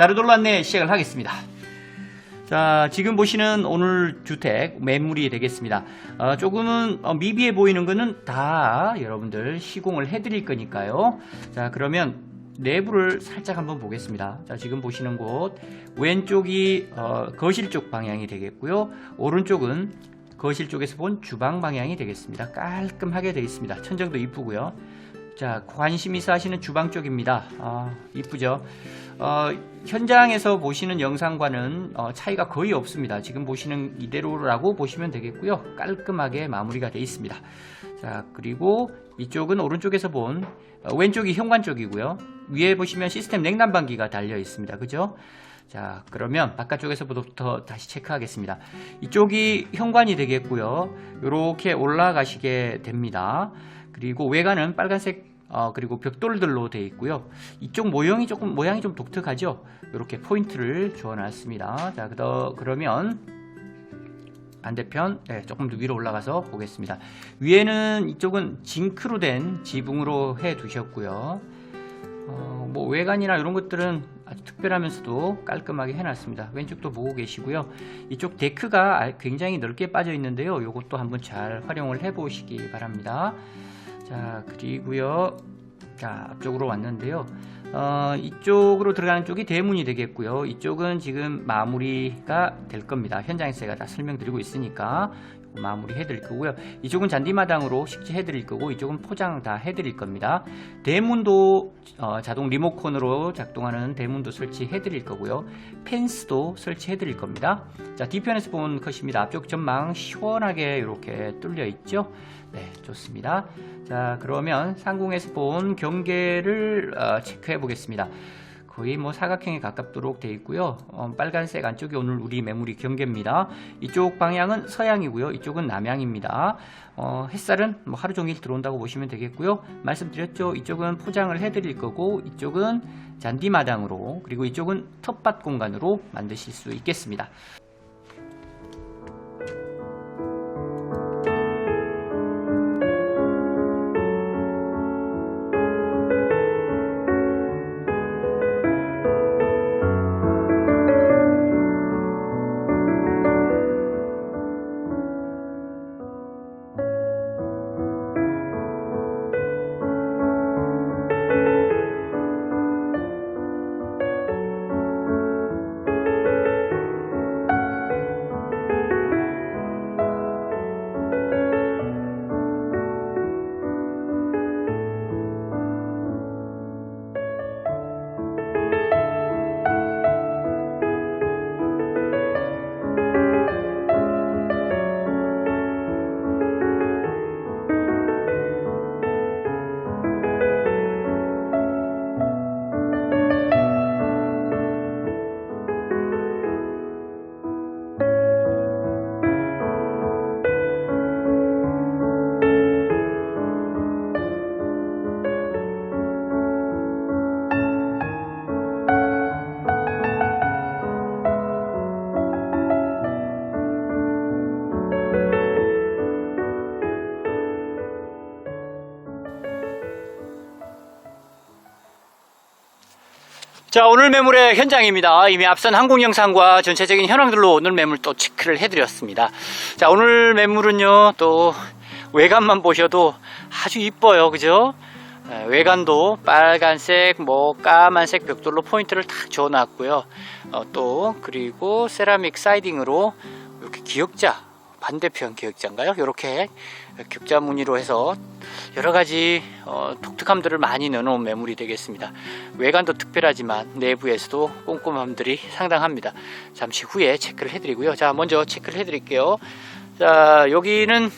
나르돌로 안내 시작을 하겠습니다. 자, 지금 보시는 오늘 주택 매물이 되겠습니다. 어, 조금은 어, 미비해 보이는 거는 다 여러분들 시공을 해드릴 거니까요. 자, 그러면 내부를 살짝 한번 보겠습니다. 자, 지금 보시는 곳 왼쪽이 어, 거실 쪽 방향이 되겠고요. 오른쪽은 거실 쪽에서 본 주방 방향이 되겠습니다. 깔끔하게 되어 있습니다. 천정도 이쁘고요. 자, 관심 있어 하시는 주방 쪽입니다. 아, 이쁘죠? 어, 현장에서 보시는 영상과는 어, 차이가 거의 없습니다. 지금 보시는 이대로라고 보시면 되겠고요. 깔끔하게 마무리가 되어 있습니다. 자, 그리고 이쪽은 오른쪽에서 본 어, 왼쪽이 현관 쪽이고요. 위에 보시면 시스템 냉난방기가 달려 있습니다. 그죠? 자, 그러면 바깥쪽에서부터 다시 체크하겠습니다. 이쪽이 현관이 되겠고요. 이렇게 올라가시게 됩니다. 그리고 외관은 빨간색 어, 그리고 벽돌들로 되어 있고요. 이쪽 모형이 조금 모양이 좀 독특하죠. 이렇게 포인트를 주어놨습니다. 자, 그더 그러면 반대편 네, 조금 더 위로 올라가서 보겠습니다. 위에는 이쪽은 징크로 된 지붕으로 해 두셨고요. 어, 뭐 외관이나 이런 것들은 아주 특별하면서도 깔끔하게 해놨습니다. 왼쪽도 보고 계시고요. 이쪽 데크가 아- 굉장히 넓게 빠져 있는데요. 이것도 한번 잘 활용을 해 보시기 바랍니다. 자 그리고요. 자 앞쪽으로 왔는데요. 어, 이쪽으로 들어가는 쪽이 대문이 되겠고요. 이쪽은 지금 마무리가 될 겁니다. 현장에서 제가 다 설명드리고 있으니까 마무리 해드릴 거고요. 이쪽은 잔디마당으로 식지 해드릴 거고 이쪽은 포장 다 해드릴 겁니다. 대문도 어, 자동 리모컨으로 작동하는 대문도 설치해 드릴 거고요. 펜스도 설치해 드릴 겁니다. 자 뒤편에서 본 컷입니다. 앞쪽 전망 시원하게 이렇게 뚫려 있죠. 네 좋습니다. 자 그러면 상공에서 본 경계를 어, 체크해 보겠습니다. 거의 뭐 사각형에 가깝도록 되어 있고요. 어, 빨간색 안쪽이 오늘 우리 매물이 경계입니다. 이쪽 방향은 서양이고요. 이쪽은 남양입니다. 어, 햇살은 뭐 하루 종일 들어온다고 보시면 되겠고요. 말씀드렸죠. 이쪽은 포장을 해드릴 거고 이쪽은 잔디마당으로 그리고 이쪽은 텃밭 공간으로 만드실 수 있겠습니다. 자, 오늘 매물의 현장입니다. 이미 앞선 항공 영상과 전체적인 현황들로 오늘 매물 또 체크를 해드렸습니다. 자, 오늘 매물은요, 또 외관만 보셔도 아주 이뻐요. 그죠? 에, 외관도 빨간색, 뭐 까만색 벽돌로 포인트를 탁 줘놨고요. 어, 또 그리고 세라믹 사이딩으로 이렇게 기역자 반대편 기역자인가요? 이렇게 격자 무늬로 해서 여러 가지 어, 독특함들을 많이 넣어놓은 매물이 되겠습니다. 외관도 특별하지만 내부에서도 꼼꼼함들이 상당합니다. 잠시 후에 체크를 해드리고요. 자, 먼저 체크를 해드릴게요. 자, 여기는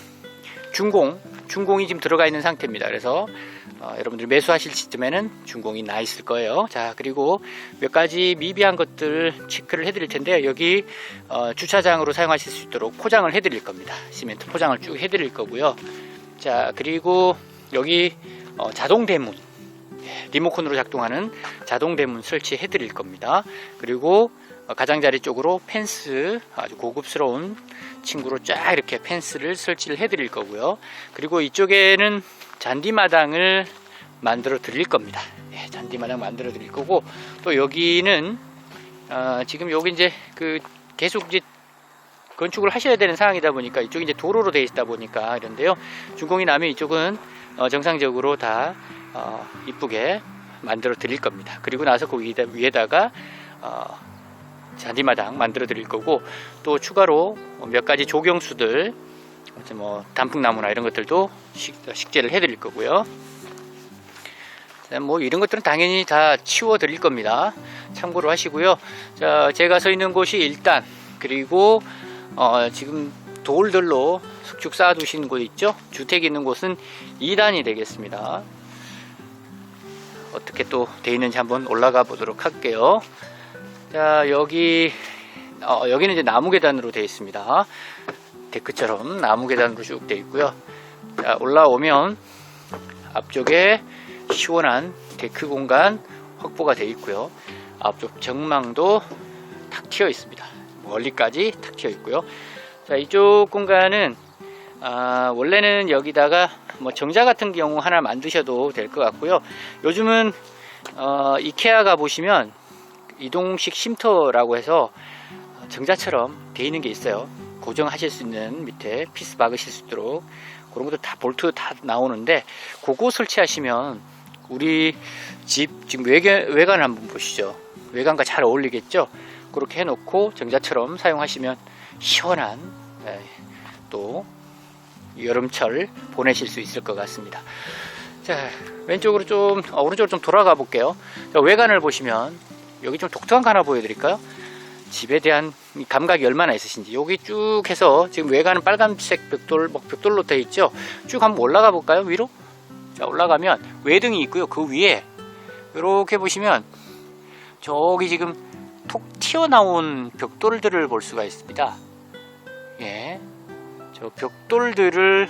준공, 준공이 지금 들어가 있는 상태입니다. 그래서 어, 여러분들이 매수하실 시점에는 준공이 나 있을 거예요. 자, 그리고 몇 가지 미비한 것들 체크를 해드릴 텐데요. 여기 어, 주차장으로 사용하실 수 있도록 포장을 해드릴 겁니다. 시멘트 포장을 쭉 해드릴 거고요. 자, 그리고 여기 어, 자동 대문 예, 리모컨으로 작동하는 자동 대문 설치해 드릴 겁니다. 그리고 어, 가장자리 쪽으로 펜스 아주 고급스러운 친구로 쫙 이렇게 펜스를 설치를 해 드릴 거고요. 그리고 이쪽에는 잔디마당을 만들어 드릴 겁니다. 예, 잔디마당 만들어 드릴 거고 또 여기는 아, 지금 여기 이제 그 계속 이제 건축을 하셔야 되는 상황이다 보니까 이쪽이 이제 도로로 되어 있다 보니까 이런데요. 준공이 나면 이쪽은 어, 정상적으로 다 어, 이쁘게 만들어 드릴 겁니다. 그리고 나서 그 위에다, 위에다가 어, 잔디마당 만들어 드릴 거고 또 추가로 몇 가지 조경수들 뭐 단풍나무나 이런 것들도 식, 식재를 해 드릴 거고요. 자, 뭐 이런 것들은 당연히 다 치워 드릴 겁니다. 참고로 하시고요. 자, 제가 서 있는 곳이 1단 그리고 어, 지금 돌들로 숙축 쌓아 두신 곳 있죠? 주택 있는 곳은 2단이 되겠습니다. 어떻게 또 돼 있는지 한번 올라가 보도록 할게요. 자, 여기 어, 여기는 이제 나무 계단으로 되어 있습니다. 데크처럼 나무 계단으로 쭉 되어 있고요. 자, 올라오면 앞쪽에 시원한 데크 공간 확보가 되어 있고요. 앞쪽 정망도 탁 트여 있습니다. 멀리까지 탁 트여 있고요. 자, 이쪽 공간은 아, 원래는 여기다가 뭐 정자 같은 경우 하나 만드셔도 될 것 같고요. 요즘은 어, 이케아 가 보시면 이동식 쉼터라고 해서 정자처럼 돼 있는 게 있어요. 고정하실 수 있는 밑에 피스 박으실 수 있도록 그런 것도 다 볼트 다 나오는데 그거 설치하시면 우리 집 지금 외관, 외관을 한번 보시죠. 외관과 잘 어울리겠죠? 그렇게 해놓고 정자처럼 사용하시면 시원한 예, 또 여름철 보내실 수 있을 것 같습니다. 자 왼쪽으로 좀 어, 오른쪽으로 좀 돌아가 볼게요. 자, 외관을 보시면 여기 좀 독특한 거 하나 보여드릴까요? 집에 대한 이 감각이 얼마나 있으신지 여기 쭉 해서 지금 외관은 빨간색 벽돌 뭐 벽돌로 되어 있죠. 쭉 한번 올라가 볼까요? 위로? 자 올라가면 외등이 있고요. 그 위에 이렇게 보시면 저기 지금 톡 튀어나온 벽돌들을 볼 수가 있습니다. 예, 저 벽돌들을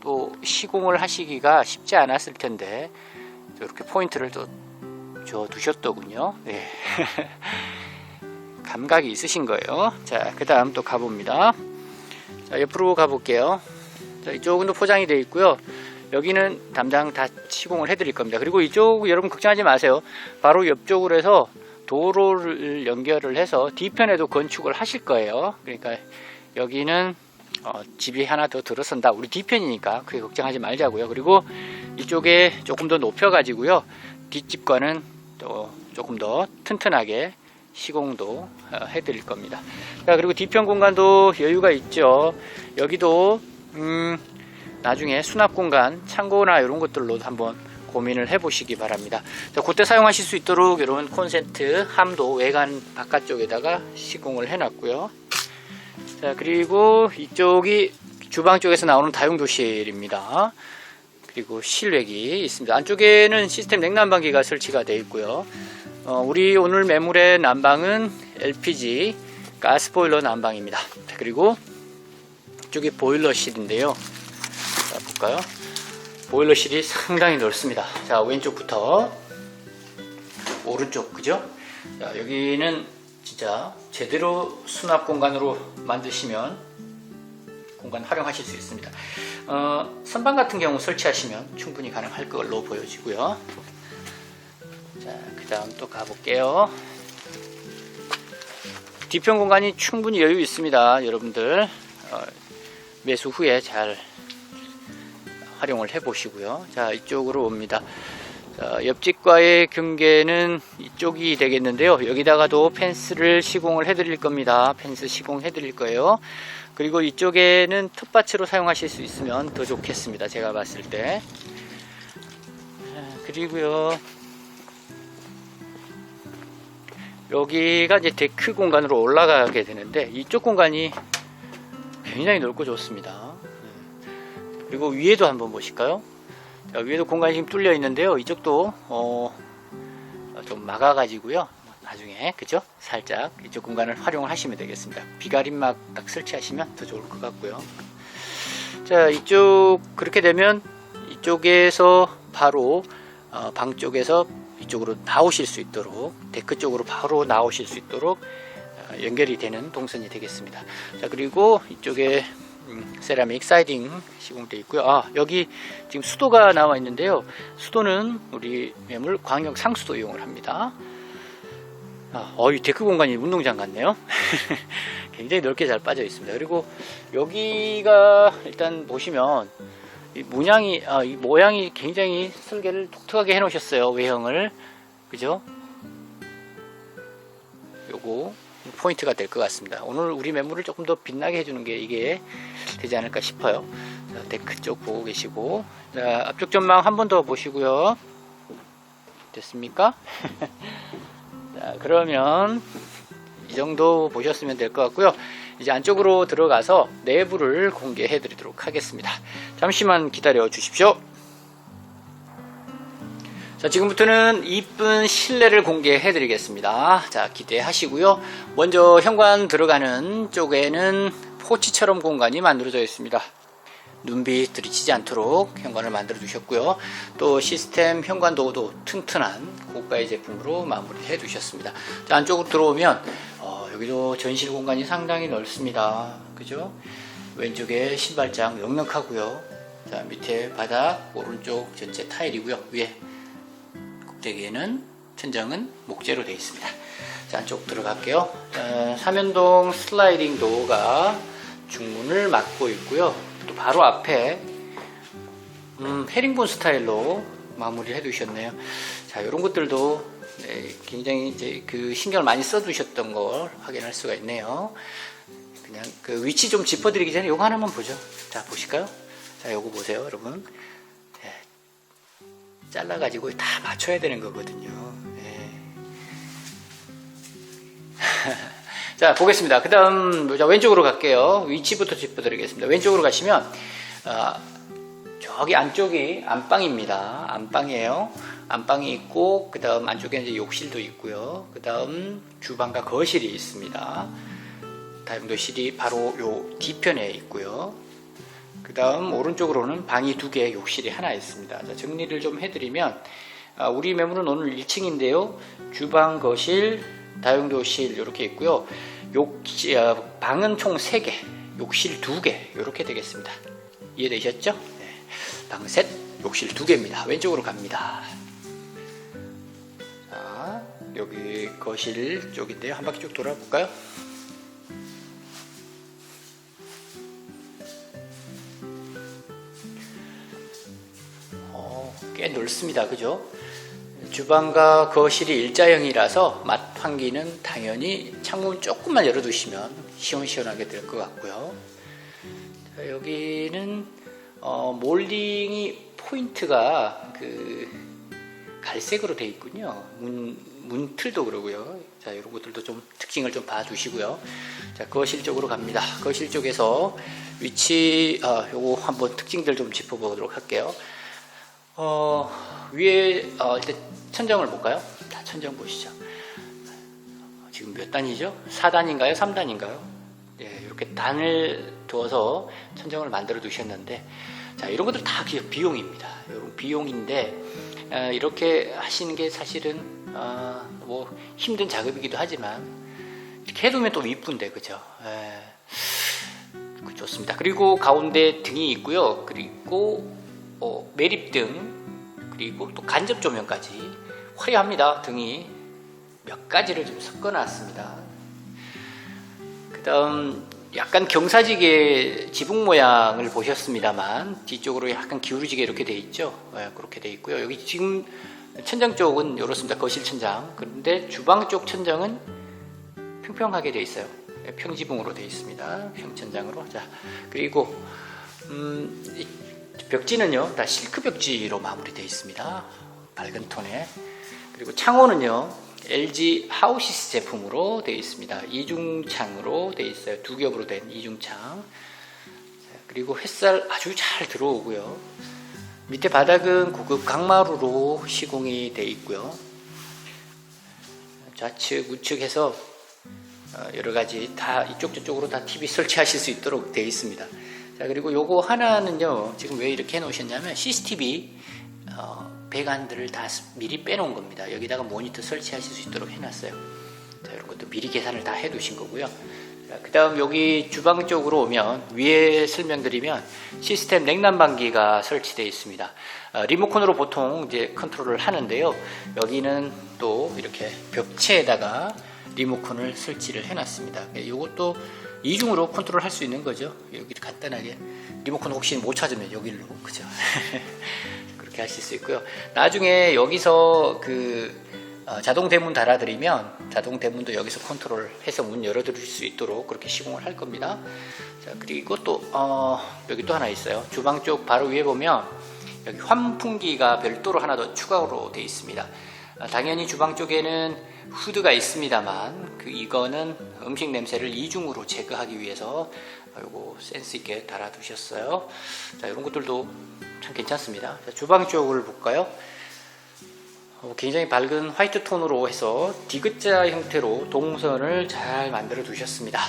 또 시공을 하시기가 쉽지 않았을 텐데 이렇게 포인트를 또 줘 두셨더군요. 예. 감각이 있으신 거예요. 자, 그 다음 또 가봅니다. 자, 옆으로 가볼게요. 자, 이쪽은 또 포장이 되어 있고요. 여기는 담당 다 시공을 해드릴 겁니다. 그리고 이쪽 여러분 걱정하지 마세요. 바로 옆쪽으로 해서 도로를 연결을 해서 뒤편에도 건축을 하실 거예요. 그러니까 여기는 어, 집이 하나 더 들어선다. 우리 뒤편이니까 그게 걱정하지 말자고요. 그리고 이쪽에 조금 더 높여가지고요. 뒷집과는 또 조금 더 튼튼하게 시공도 어, 해드릴 겁니다. 자 그리고 뒤편 공간도 여유가 있죠. 여기도 음, 나중에 수납 공간, 창고나 이런 것들로 한번 고민을 해보시기 바랍니다. 자, 그때 사용하실 수 있도록 이런 콘센트 함도 외관 바깥쪽에다가 시공을 해놨고요. 자 그리고 이쪽이 주방 쪽에서 나오는 다용도실입니다. 그리고 실외기 있습니다. 안쪽에는 시스템 냉난방기가 설치가 되어 있고요. 어, 우리 오늘 매물의 난방은 LPG 가스보일러 난방입니다. 그리고 이쪽이 보일러실인데요. 자, 볼까요? 보일러실이 상당히 넓습니다. 자, 왼쪽부터 오른쪽, 그죠? 자, 여기는 진짜 제대로 수납 공간으로 만드시면 공간 활용하실 수 있습니다. 어, 선반 같은 경우 설치하시면 충분히 가능할 걸로 보여지고요. 자, 그 다음 또 가볼게요. 뒤편 공간이 충분히 여유 있습니다. 여러분들 어, 매수 후에 잘 활용을 해 보시고요. 자, 이쪽으로 옵니다. 자, 옆집과의 경계는 이쪽이 되겠는데요. 여기다가도 펜스를 시공을 해 드릴 겁니다. 펜스 시공 해 드릴 거예요. 그리고 이쪽에는 텃밭으로 사용하실 수 있으면 더 좋겠습니다. 제가 봤을 때. 자, 그리고요. 여기가 이제 데크 공간으로 올라가게 되는데 이쪽 공간이 굉장히 넓고 좋습니다. 네. 그리고 위에도 한번 보실까요? 자, 위에도 공간이 지금 뚫려 있는데요. 이쪽도 어, 좀 막아가지고요. 나중에 그죠? 살짝 이쪽 공간을 활용을 하시면 되겠습니다. 비가림막 딱 설치하시면 더 좋을 것 같고요. 자 이쪽 그렇게 되면 이쪽에서 바로 어, 방 쪽에서 이쪽으로 나오실 수 있도록 데크 쪽으로 바로 나오실 수 있도록 어, 연결이 되는 동선이 되겠습니다. 자 그리고 이쪽에 음, 세라믹 사이딩 시공되어 있고요. 아 여기 지금 수도가 나와 있는데요. 수도는 우리 매물 광역 상수도 이용을 합니다. 아, 어, 이 데크 공간이 운동장 같네요. 굉장히 넓게 잘 빠져 있습니다. 그리고 여기가 일단 보시면 이 문양이 아, 이 모양이 굉장히 설계를 독특하게 해놓으셨어요. 외형을 그죠? 요거 포인트가 될 것 같습니다. 오늘 우리 매물을 조금 더 빛나게 해주는 게 이게 되지 않을까 싶어요. 자, 데크 쪽 보고 계시고 자, 앞쪽 전망 한 번 더 보시고요. 됐습니까? 자, 그러면 이 정도 보셨으면 될 것 같고요. 이제 안쪽으로 들어가서 내부를 공개해 드리도록 하겠습니다. 잠시만 기다려 주십시오. 자, 지금부터는 이쁜 실내를 공개해 드리겠습니다. 자, 기대하시고요. 먼저 현관 들어가는 쪽에는 포치처럼 공간이 만들어져 있습니다. 눈빛 들이치지 않도록 현관을 만들어 두셨고요. 또 시스템 현관도도 튼튼한 고가의 제품으로 마무리해 두셨습니다. 자, 안쪽으로 들어오면 어, 여기도 전실 공간이 상당히 넓습니다. 그죠? 왼쪽에 신발장 넉넉하고요. 자, 밑에 바닥 오른쪽 전체 타일이고요. 위에 꼭대기에는 천정은 목재로 되어 있습니다. 자, 안쪽 들어갈게요. 자, 삼연동 슬라이딩 도어가 중문을 막고 있고요. 또 바로 앞에 음, 헤링본 스타일로 마무리를 해두셨네요. 자, 이런 것들도 네, 굉장히 이제 그 신경을 많이 써두셨던 걸 확인할 수가 있네요. 그냥 그 위치 좀 짚어드리기 전에 요거 하나만 보죠. 자, 보실까요? 자, 요거 보세요, 여러분. 네, 잘라가지고 다 맞춰야 되는 거거든요. 네. 자, 보겠습니다. 그 다음, 왼쪽으로 갈게요. 위치부터 짚어드리겠습니다. 왼쪽으로 가시면, 어, 저기 안쪽이 안방입니다. 안방이에요. 안방이 있고, 그 다음 안쪽에 이제 욕실도 있고요. 그 다음 주방과 거실이 있습니다. 다용도실이 바로 요 뒤편에 있고요. 그 다음 오른쪽으로는 방이 두 개, 욕실이 하나 있습니다. 자, 정리를 좀 해드리면, 아, 우리 매물은 오늘 1층인데요. 주방, 거실, 다용도실 이렇게 있고요. 욕 어, 방은 총 3개, 욕실 2개 이렇게 되겠습니다. 이해되셨죠? 네. 방 셋, 욕실 2개입니다. 왼쪽으로 갑니다. 자, 여기 거실 쪽인데요. 한 바퀴 쭉 돌아볼까요? 어, 꽤 넓습니다. 그죠? 주방과 거실이 일자형이라서 맛 환기는 당연히 창문 조금만 열어두시면 시원시원하게 될 것 같고요. 자, 여기는 어, 몰딩이 포인트가 그 갈색으로 되어 있군요. 문, 문틀도 그러고요. 자, 이런 것들도 좀 특징을 좀 봐두시고요. 자, 거실 쪽으로 갑니다. 거실 쪽에서 위치, 아, 요거 한번 특징들 좀 짚어보도록 할게요. 어, 위에 어, 일단 천정을 볼까요? 자, 천정 보시죠. 지금 몇 단이죠? 4단인가요? 3단인가요? 예, 이렇게 단을 두어서 천정을 만들어 두셨는데 자, 이런 것들 다 비용입니다. 이런 비용인데 어, 이렇게 하시는 게 사실은 어, 뭐 힘든 작업이기도 하지만 이렇게 해두면 또 이쁜데 그죠? 예, 그 좋습니다. 그리고 가운데 등이 있고요. 그리고 어, 매립등 그리고 또 간접 조명까지 화려합니다. 등이 몇 가지를 좀 섞어놨습니다. 그 다음 약간 경사지게 지붕 모양을 보셨습니다만 뒤쪽으로 약간 기울어지게 이렇게 돼 있죠. 네, 그렇게 돼 있고요. 여기 지금 천장 쪽은 이렇습니다. 거실 천장. 그런데 주방 쪽 천장은 평평하게 돼 있어요. 네, 평지붕으로 돼 있습니다. 평천장으로. 자 그리고 음, 이 벽지는요 다 실크 벽지로 마무리되어 있습니다. 밝은 톤에. 그리고 창호는요 LG 하우시스 제품으로 되어 있습니다. 이중창으로 되어 있어요. 두 겹으로 된 이중창. 그리고 햇살 아주 잘 들어오고요. 밑에 바닥은 고급 강마루로 시공이 되어 있고요. 좌측, 우측해서 어, 여러 가지 다 이쪽 저쪽으로 다 TV 설치하실 수 있도록 되어 있습니다. 자 그리고 요거 하나는요 지금 왜 이렇게 해 놓으셨냐면 CCTV 어, 배관들을 다 미리 빼놓은 겁니다. 여기다가 모니터 설치하실 수 있도록 해놨어요. 자, 이런 것도 미리 계산을 다 해두신 거고요. 그 다음 여기 주방 쪽으로 오면 위에 설명드리면 시스템 냉난방기가 설치되어 있습니다. 어, 리모컨으로 보통 이제 컨트롤을 하는데요. 여기는 또 이렇게 벽체에다가 리모컨을 설치를 해놨습니다. 이것도 이중으로 컨트롤 할 수 있는 거죠. 여기 간단하게 리모컨 혹시 못 찾으면 여기로 그죠? 그렇게 하실 수 있고요. 나중에 여기서 그 어, 자동 대문 달아드리면 자동 대문도 여기서 컨트롤해서 문 열어드릴 수 있도록 그렇게 시공을 할 겁니다. 자 그리고 또 어, 여기 또 하나 있어요. 주방 쪽 바로 위에 보면 여기 환풍기가 별도로 하나 더 추가로 되어 있습니다. 아, 당연히 주방 쪽에는 후드가 있습니다만 그 이거는 음식 냄새를 이중으로 제거하기 위해서 요거 센스 있게 달아두셨어요. 자 이런 것들도 참 괜찮습니다. 자, 주방 쪽을 볼까요? 어, 굉장히 밝은 화이트 톤으로 해서 디귿자 형태로 동선을 잘 만들어 두셨습니다.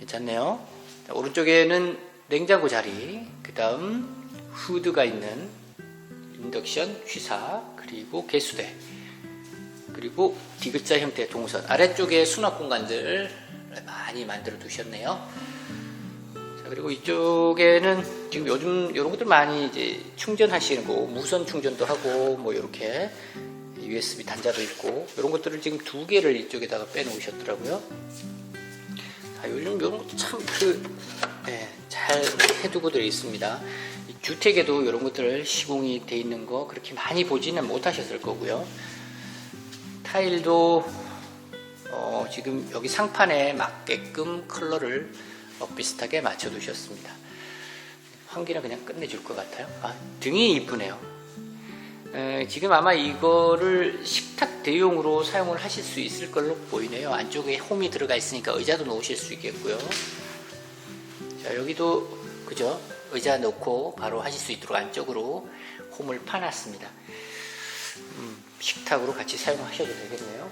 괜찮네요. 자, 오른쪽에는 냉장고 자리, 그 다음 후드가 있는 인덕션 휘사, 그리고 개수대, 그리고 디귿자 형태의 동선, 아래쪽에 수납 공간들 많이 만들어 두셨네요. 자, 그리고 이쪽에는 지금 요즘 이런 것들 많이 이제 충전하시는 거, 무선 충전도 하고, 뭐 이렇게 USB 단자도 있고, 이런 것들을 지금 두 개를 이쪽에다가 빼놓으셨더라고요. 자, 요즘 이런 것도 참 그, 네, 잘 해두고 들 있습니다. 이 주택에도 이런 것들 시공이 돼 있는 거 그렇게 많이 보지는 못하셨을 거고요. 타일도 어, 지금 여기 상판에 맞게끔 컬러를 어, 비슷하게 맞춰 두셨습니다. 환기는 그냥 끝내줄 것 같아요. 아, 등이 이쁘네요. 에, 지금 아마 이거를 식탁 대용으로 사용을 하실 수 있을 걸로 보이네요. 안쪽에 홈이 들어가 있으니까 의자도 놓으실 수 있겠고요. 자, 여기도 그죠? 의자 놓고 바로 하실 수 있도록 안쪽으로 홈을 파놨습니다. 음, 식탁으로 같이 사용하셔도 되겠네요.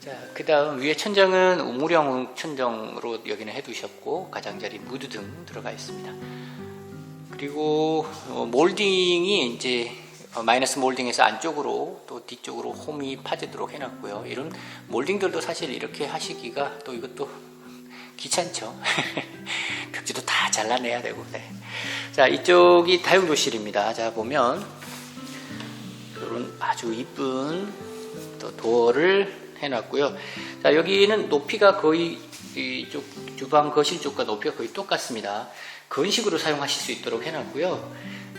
자, 그 다음 위에 천정은 우물형 천정으로 여기는 해두셨고 가장자리 무드 등 들어가 있습니다. 그리고 어, 몰딩이 이제 어, 마이너스 몰딩에서 안쪽으로 또 뒤쪽으로 홈이 파지도록 해놨고요. 이런 몰딩들도 사실 이렇게 하시기가 또 이것도 귀찮죠. 벽지도 다 잘라내야 되고. 네. 자, 이쪽이 다용도실입니다. 자, 보면 이런 아주 이쁜 또 도어를 해놨고요. 자, 여기는 높이가 거의 이쪽 주방 거실 쪽과 높이가 거의 똑같습니다. 건식으로 사용하실 수 있도록 해놨고요.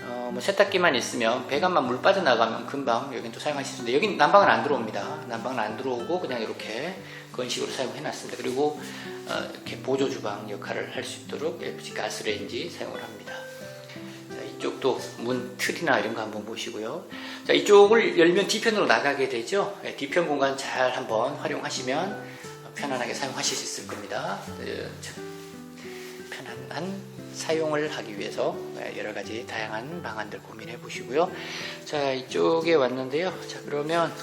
어, 뭐 세탁기만 있으면 배관만 물 빠져나가면 금방 여긴 또 사용하실 수 있는데 여긴 난방은 안 들어옵니다. 난방은 안 들어오고 그냥 이렇게 건식으로 사용해놨습니다. 그리고 어, 이렇게 보조 주방 역할을 할 수 있도록 LPG 가스레인지 사용을 합니다. 자, 이쪽도 문 틀이나 이런 거 한번 보시고요. 자, 이쪽을 열면 뒤편으로 나가게 되죠. 네, 뒤편 공간 잘 한번 활용하시면 편안하게 사용하실 수 있을 겁니다. 네, 편안한 사용을 하기 위해서 네, 여러 가지 다양한 방안들 고민해 보시고요. 자, 이쪽에 왔는데요. 자, 그러면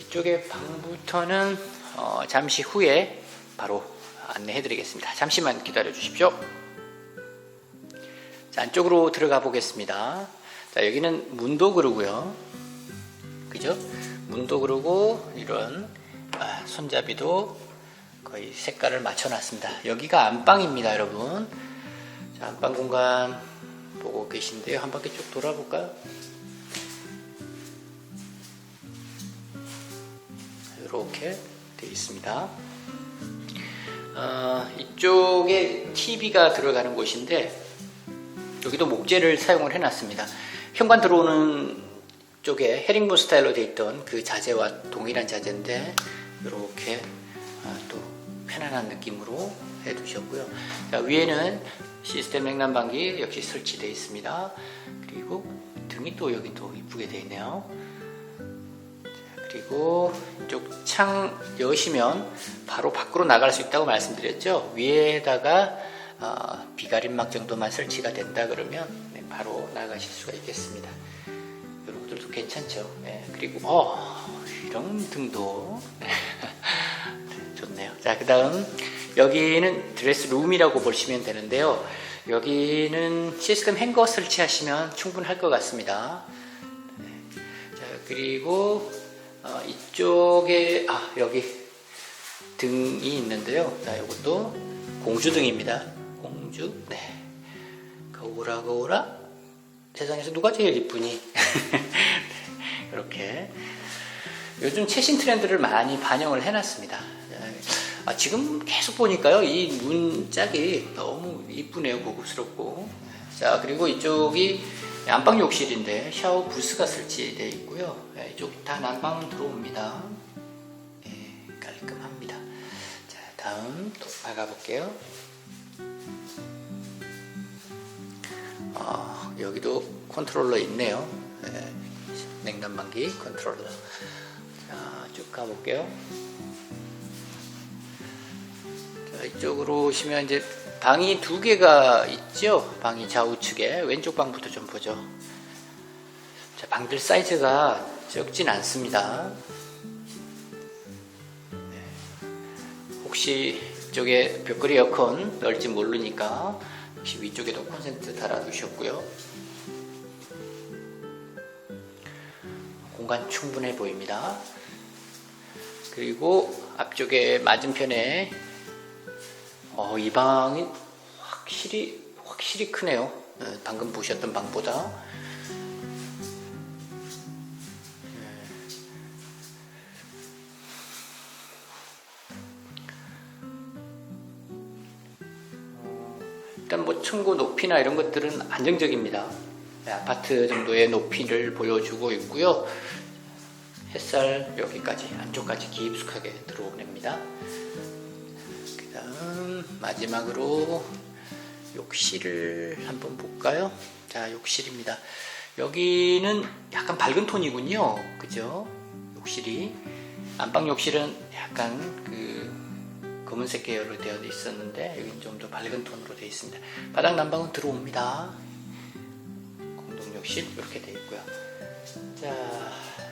이쪽의 방부터는 어, 잠시 후에 바로 안내해 드리겠습니다. 잠시만 기다려 주십시오. 자, 안쪽으로 들어가 보겠습니다. 자, 여기는 문도 그러고요. 그죠? 문도 그러고 이런 아, 손잡이도 거의 색깔을 맞춰 놨습니다. 여기가 안방입니다, 여러분. 자, 안방 공간 보고 계신데요. 한 바퀴 쭉 돌아볼까요? 이렇게 되어 있습니다. 어, 이쪽에 TV가 들어가는 곳인데 여기도 목재를 사용을 해놨습니다. 현관 들어오는 쪽에 헤링본 스타일로 되어 있던 그 자재와 동일한 자재인데 이렇게 아, 또 편안한 느낌으로 해두셨고요. 자, 위에는 시스템 냉난방기 역시 설치되어 있습니다. 그리고 등이 또 여기 또 이쁘게 되어 있네요. 자, 그리고 이쪽 창 여시면 바로 밖으로 나갈 수 있다고 말씀드렸죠. 위에다가 어, 비가림막 정도만 설치가 된다 그러면 네, 바로 나가실 수가 있겠습니다. 것들도 괜찮죠. 네, 그리고 어, 이런 등도 네, 좋네요. 자, 그 다음 여기는 드레스 룸이라고 보시면 되는데요. 여기는 시스템 행거 설치하시면 충분할 것 같습니다. 네. 자, 그리고 어, 이쪽에 아 여기 등이 있는데요. 자, 이것도 공주등입니다. 공주. 네. 거울아 거울아 세상에서 누가 제일 이쁘니? 네, 이렇게 요즘 최신 트렌드를 많이 반영을 해놨습니다. 아, 지금 계속 보니까요, 이 문짝이 너무 이쁘네요, 고급스럽고. 자, 그리고 이쪽이 안방 욕실인데 샤워 부스가 설치되어 있고요. 네, 이쪽 다 난방 들어옵니다. 네, 깔끔합니다. 자, 다음 또 박아볼게요. 아, 여기도 컨트롤러 있네요. 네, 냉난방기 컨트롤러. 자, 쭉 가볼게요. 자, 이쪽으로 오시면 이제 방이 두 개가 있죠. 방이 좌우측에 왼쪽 방부터 좀 보죠. 자, 방들 사이즈가 적진 않습니다. 네. 혹시 이쪽에 벽걸이 에어컨 넣을지 모르니까 혹시 위쪽에도 콘센트 달아두셨고요. 공간 충분해 보입니다. 그리고 앞쪽에 맞은편에 어, 이 방이 확실히 확실히 크네요. 네, 방금 보셨던 방보다. 층고 높이나 이런 것들은 안정적입니다. 네, 아파트 정도의 높이를 보여주고 있고요. 햇살 여기까지 안쪽까지 깊숙하게 들어옵니다. 그다음 마지막으로 욕실을 한번 볼까요? 자, 욕실입니다. 여기는 약간 밝은 톤이군요. 그죠? 욕실이 안방 욕실은 약간 그 검은색 계열로 되어 있었는데 여기는 좀 더 밝은 톤으로 되어 있습니다. 바닥 난방은 들어옵니다. 공동 욕실 이렇게 되어 있고요. 자,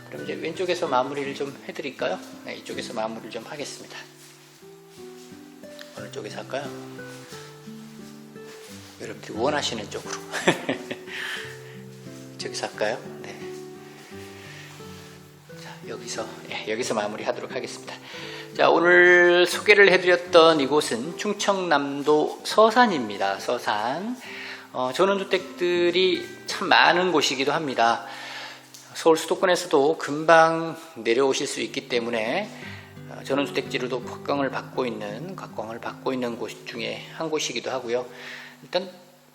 그럼 이제 왼쪽에서 마무리를 좀 해드릴까요? 네, 이쪽에서 마무리를 좀 하겠습니다. 어느 쪽에서 할까요? 여러분들이 원하시는 쪽으로. 저기서 할까요? 네. 자, 여기서, 예, 여기서 마무리 하도록 하겠습니다. 자, 오늘 소개를 해드렸던 이곳은 충청남도 서산입니다. 서산. 어, 전원주택들이 참 많은 곳이기도 합니다. 서울 수도권에서도 금방 내려오실 수 있기 때문에 어, 전원주택지로도 각광을 받고 있는 각광을 받고 있는 곳 중에 한 곳이기도 하고요. 일단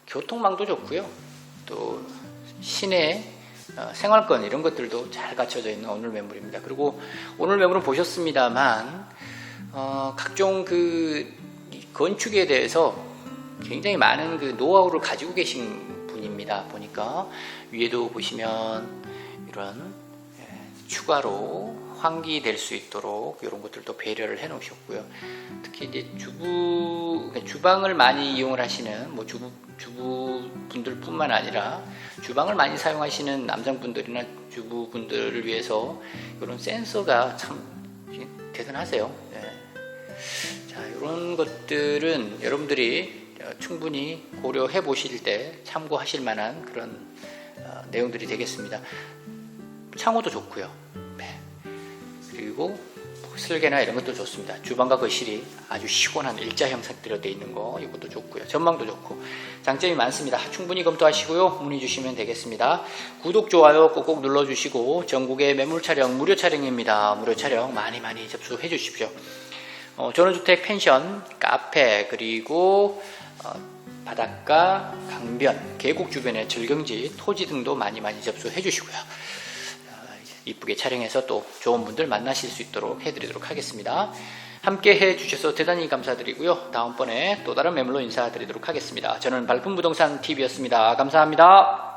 교통망도 좋고요. 또 시내 어, 생활권 이런 것들도 잘 갖춰져 있는 오늘 매물입니다. 그리고 오늘 매물은 보셨습니다만 어, 각종 그 건축에 대해서 굉장히 많은 그 노하우를 가지고 계신 분입니다. 보니까 위에도 보시면 이런 예, 추가로 환기될 수 있도록 이런 것들도 배려를 해 놓으셨고요. 특히 이제 주부 그러니까 주방을 많이 이용을 하시는 뭐 주부 주부분들뿐만 아니라 주방을 많이 사용하시는 남성분들이나 주부분들을 위해서 이런 센서가 참 대단하세요. 예. 자, 이런 것들은 여러분들이 어, 충분히 고려해 보실 때 참고하실 만한 그런 어, 내용들이 되겠습니다. 창호도 좋고요. 네. 그리고 설계나 이런 것도 좋습니다. 주방과 거실이 아주 시원한 일자 형상대로 되어 있는 거 이것도 좋고요. 전망도 좋고 장점이 많습니다. 충분히 검토하시고요. 문의 주시면 되겠습니다. 구독, 좋아요 꼭꼭 눌러주시고 전국의 매물 촬영 무료 촬영입니다. 무료 촬영 많이 많이 접수해 주십시오. 어, 전원주택 펜션, 카페 그리고 어, 바닷가, 강변, 계곡 주변의 절경지, 토지 등도 많이 많이 접수해 주시고요. 이쁘게 촬영해서 또 좋은 분들 만나실 수 있도록 해드리도록 하겠습니다. 함께 해주셔서 대단히 감사드리고요. 다음번에 또 다른 매물로 인사드리도록 하겠습니다. 저는 발품부동산 TV였습니다. 감사합니다.